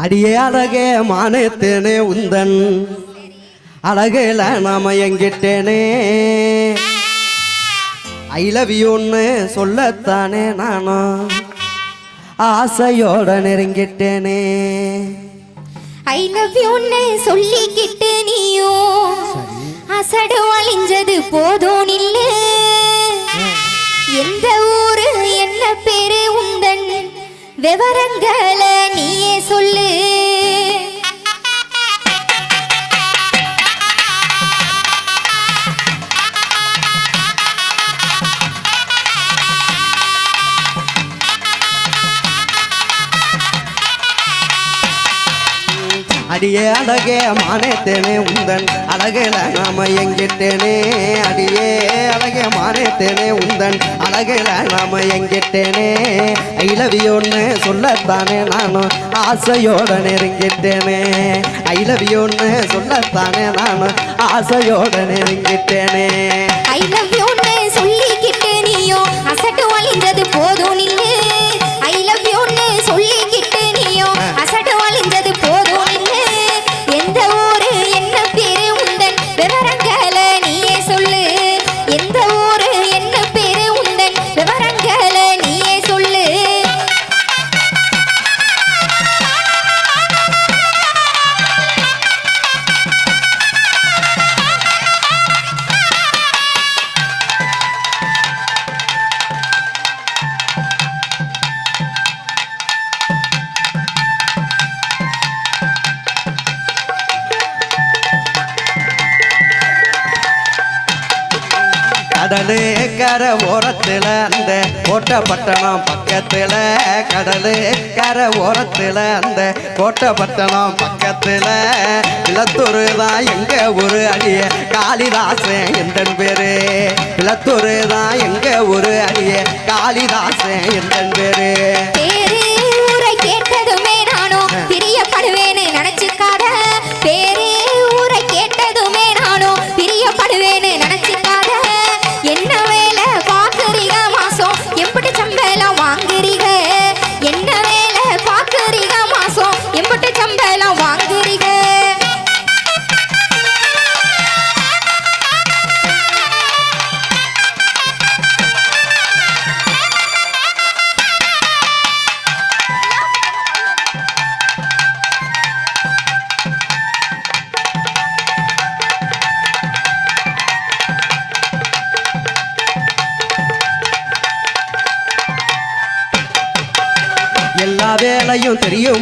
அடியே அழகே மானத்தேனே உந்தன். அழகில நாம எங்கிட்டேனே. ஐ லவ் யூன்னு சொல்லத்தானே நானும் ஆசையோட நெருங்கிட்டேனே. ஐ லவ் யூன்னு சொல்லிக்கிட்டு நீயும். அசடு அழிஞ்சது போதும் நில்லு எந்த ஊரு என்ன பேரு உந்தன். விவரங்களை அடியே அழகே மானேத்தேனே உந்தன். அழகில நாம எங்கிட்டேனே அடியே அழகே மானேத்தேனே உந்தன். அழகில நாம எங்கிட்டேனே ஐ லவ் யூன்னு சொல்லத்தானே நானும். ஆசையோட நெருங்கிட்டேனே ஐ லவ் யூன்னு சொல்லத்தானே நானும். ஆசையோட நெருங்கிட்டேனே. ஐ லவ் யூன்னு சொல்லிக்கிட்டேனியோ அசட்டு வழிஞ்சது போதும் இல்லை. கடலு கரை ஓரத்தில் அந்த கோட்டப்பட்டணம் பக்கத்தில். கடலு கரை ஓரத்தில் அந்த கோட்டப்பட்டணம் பக்கத்தில். இளத்தூரு தான் எங்க ஒரு அடிய? காளிதாசன் எந்தன் பேரு? இளத்தூரு தான் எங்க ஒரு அடிய? காளிதாசன் எந்தன் பேரு?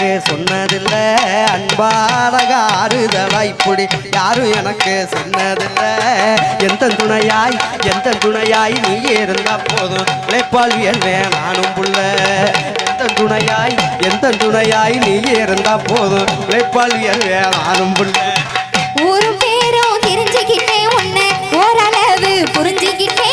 எனக்கு சொன்னதில்ல. அன்பாலகா ஆறுதலா இப்படி யாரும் எனக்கு சொன்னதில்ல? எந்த துணையாய் எந்த துணையாய் நீ இருந்தா போதும். உழைப்பாள்வியல் நானும் புள்ள. எந்த துணையாய் எந்த துணையாய் நீ இருந்தா போதும். உழைப்பாள்வியல் நானும் புள்ள. ஒரு பேரும் தெரிஞ்சுக்கிட்டே உன்னை. ஓரளவு புரிஞ்சுக்கிட்டே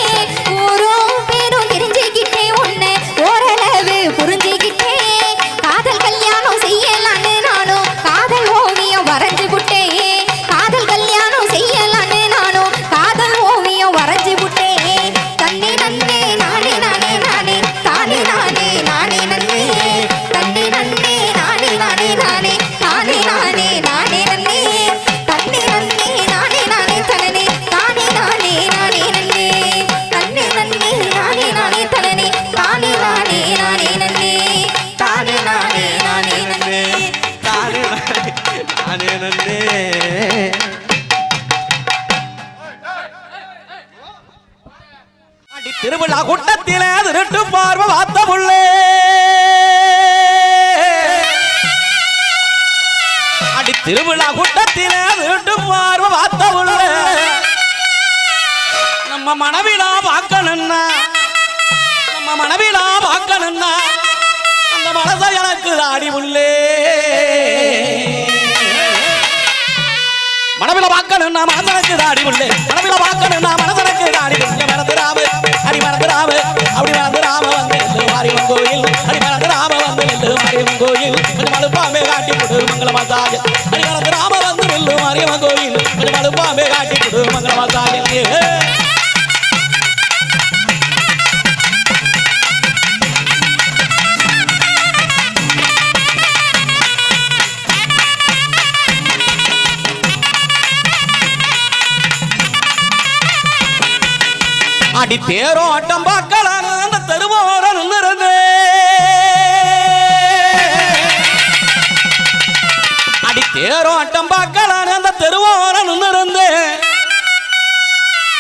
மனைவிலா பார்க்கணும்னா அந்த மனசை எனக்கு ஆடி உள்ளே மனவில பார்க்கணும்னா மனசனுக்கு தாடி உள்ளே மனவில பார்க்கணும்னா மனசனுக்கு தாடி உள்ளே மறந்துடாம அடி மறந்துடாம அப்படி மறந்துடாம வந்து நில்லு. மாரியம்மன் கோயில் அடி மறந்துடாம வந்து நில்லு. மாரியம்மன் கோயில் கொஞ்சம் மலுப்பாமே காட்டி கொடு மங்கள மாசாய அடி ராம வந்து நில்லு. மாரியம்மன் கோயில் கொஞ்சம் மலுப்பாமே காட்டி கொடு மங்கள அடி தேரும் ஆட்டம் பார்க்கலாம் அந்த தெருவோர நின்னுருந்து அடி தேரும் ஆட்டம் பார்க்கலாம் அந்த தெருவோர நின்னுருந்து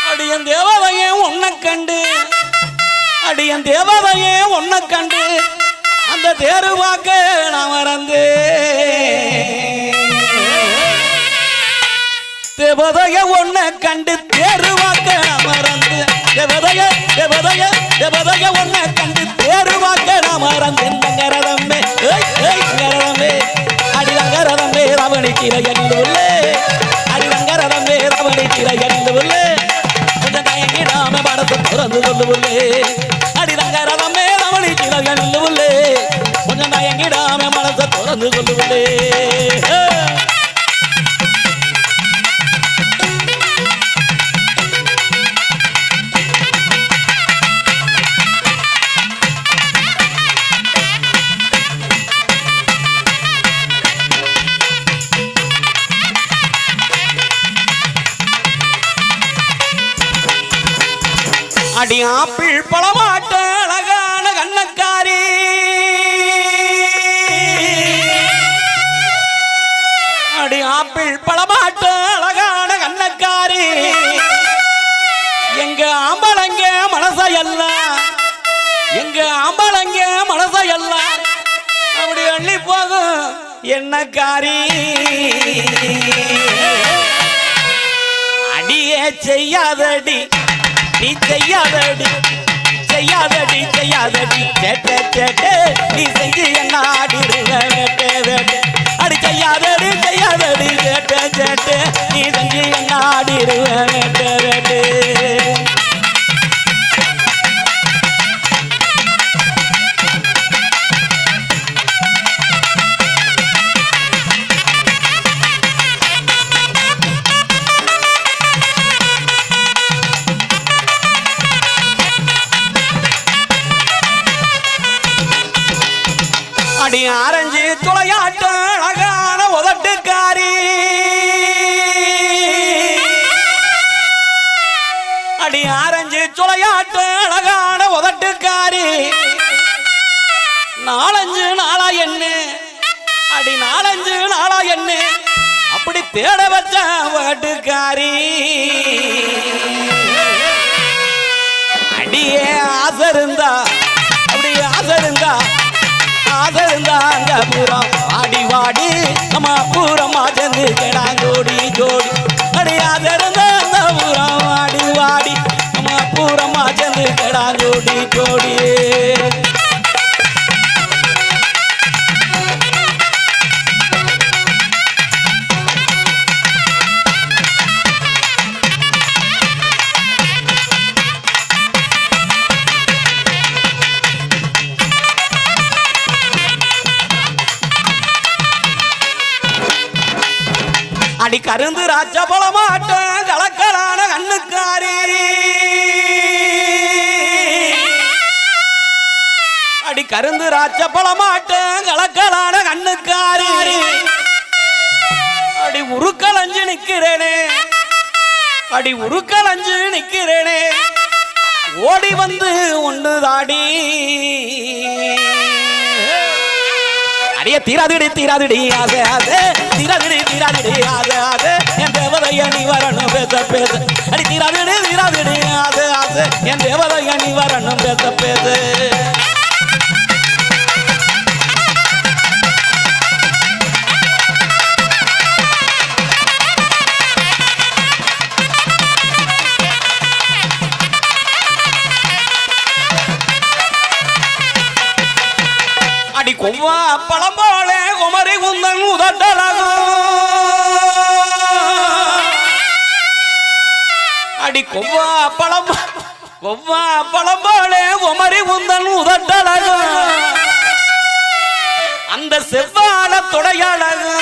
அடியன் தேவதையே உன்னை கண்டு அடியன் தேவதையே உன்னை கண்டு அந்த தேரு பார்க்க நான் மறந்து தேவதைய ஒன்ன கண்டு தேரு தேவதைய தேவதைய ஒன்ன கண்டு தேருவாக்க நான் மறந்து நங்கரதம்மே ஏய் ஏய் கீரை எல்லுள்ளே அடி நங்கரதம்மே ரவணி கீரை எல்லுள்ளே கொஞ்சம் தயங்கிடாம படத்தை திறந்து சொல்லுள்ளே அடி நங்கரதம்மே ரவணி கீரை எல்லுள்ளே கொஞ்சம் தயங்கிடாம மனசை திறந்து சொல்லுள்ளே அடி ஆப்பிள் பழமாட்ட அழகான கண்ணக்காரி. அடி ஆப்பிள் பழமாட்ட அழகான கண்ணக்காரி. எங்க ஆம்பளங்க மனசையெல்லாம் எங்க ஆம்பளங்க மனசையெல்லாம் அப்படி அள்ளி போகும் என்னக்காரி அடியே செய்யாதடி நீ செய்யாதடி செய்யாதடி செய்யாதடி. சேட்ட சேட்ட நீ செஞ்சு என்ன அடி செய்யாதடி செய்யாதடி சேட்ட சேட்ட நீ செஞ்சு என்ன ஆடிடுவேன் தேட வச்சா வாட்டுக்காரி. அடியே ஆசை இருந்தா அப்படி ஆசை இருந்தா ஆசை இருந்தா அந்த பூரா ஆடி வாடி நம்ம பூரமா சேர்ந்து கிடாங்கோடி ஜோடி. அடி ஆசை இருந்தா அந்த பூரா ஆடி வாடி நம்ம பூரமா சேர்ந்து கிடாங்கோடி ஜோடி. ஜோடியே கருந்து ராஜ பழமாட்ட கலக்கலான கண்ணுக்காரி. அடி உருக்கலஞ்சு நிக்கிறேனே. அடி உருக்கலஞ்சு நிக்கிறேனே. ஓடி வந்து ஒன்று தாடி. அடியே தீராதிடி தீராதிடி ஆசை ஆசை தீராதிடி தீராதிடி ஆசை ஆசை என் தேவதைய நீ வரணும் பேச பேச. அடி தீராதிடி தீராதிடி ஆசை ஆசை என் தேவதைய நீ வரணும் பேச பேச. அடி கொவ்வா பழம் கொவ்வா பழம் போல குமரி குந்தன் உதட்டழகும் அந்த செவ்வாழ தொடையழகு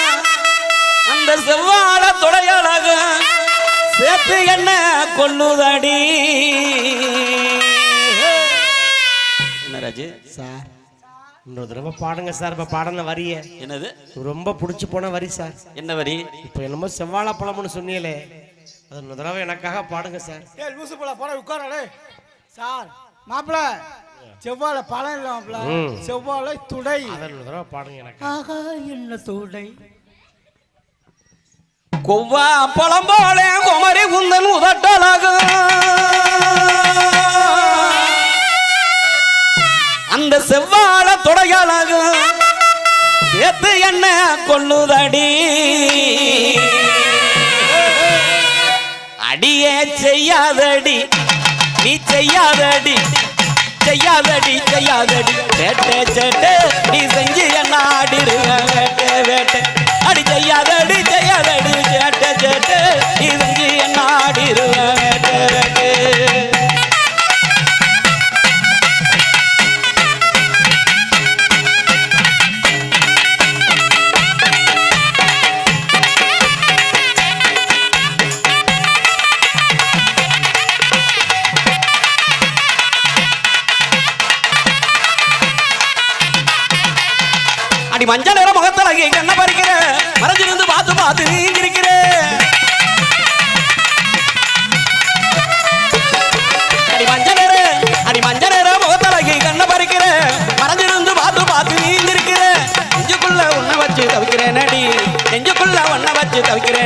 அந்த செவ்வாழ தொடையழகு சேர்த்து என்ன கொல்லுதடி என்ன ராஜு? சார். இன்னொரு தடவை பாடுங்க சார் இப்போ பாடின வரிய. என்னது? ரொம்ப பிடிச்சி போன வரி சார். என்ன வரி? இப்போ என்னமோ செவ்வாழைப்பழம்னு சொன்னீங்களே. அது தடவை எனக்காக பாடுங்க சார். ஏய் லூசு போல போட உட்காரடே சார் மாப்பிள செவ்வாழை பழம் இல்ல மாப்பிள. செவ்வாழை துடை. அதை இன்னொரு தடவை பாடுங்க எனக்கு. ஆகா என்ன துடை. கொவ்வா பழம் போல குமரி குந்தன் உதட்டழகு அந்த செவ்வாழ தொடையழகு சேர்த்து என்ன கொள்ளுதடி? அடியே செய்யாதடி நீ செய்யாதடி செய்யாதடி செய்யாதடி. வேட்டை சேட்டை நீ செஞ்சு என்ன ஆடிடுவ வேட்டை வேட்டை. அடி செய்யாதடி செய்யாதடி சேட்டை சேட்டை நீ செஞ்சு என்ன ஆடிடுவ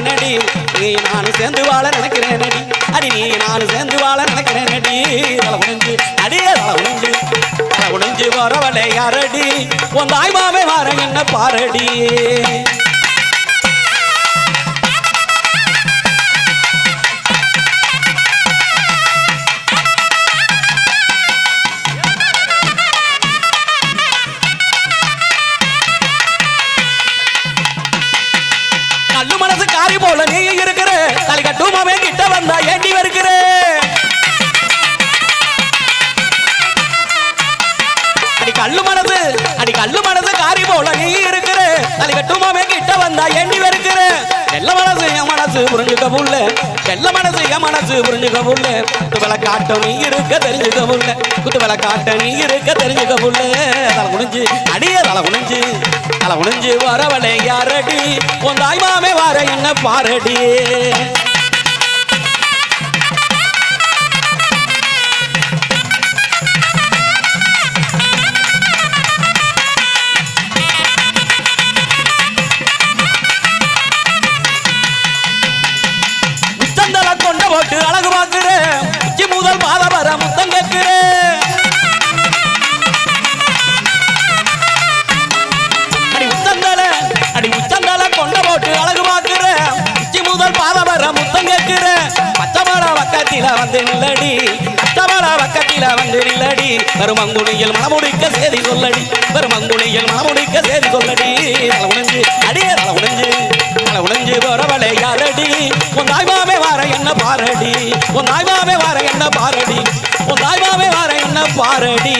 நினைக்கிறேனடி. நீ நானும் சேர்ந்து வாழ நினைக்கிறேனடி. அடி நீ நானும் சேர்ந்து வாழ நினைக்கிறேனடி. நடி தலை குனிஞ்சு அடியே தலை குனிஞ்சு தலை குனிஞ்சு வரவளை அரடி உன் தாய் வர என்ன பாரடி. மனசு என் மனசு புரிஞ்சுக்க புள்ள குத்து வில காட்ட நீ இருக்க தெரிஞ்சுக்க புள்ள குத்து வில காட்ட நீ இருக்க தெரிஞ்சுக்க புள்ள தலை குனிஞ்சு அடிய தலை குனிஞ்சு தலை குனிஞ்சு வரவளை யாரடி? உன் தாய்மாமே வார என்ன பாரடி? பக்கத்தில வந்து மனமுடிக்க சேதி சொல்லடி. பெருமங்குடியில் மனமுடிக்க சேதி சொல்லடி. தலை உணஞ்சு அடியே தலை உணஞ்சு தலை உணஞ்சு போறவளை யாரடி? உன் தாய்மாமே வார என்ன பாரடி? உன் தாய்மாமே வார என்ன பாரடி? உன் தாய்மாமே வார என்ன பாரடி?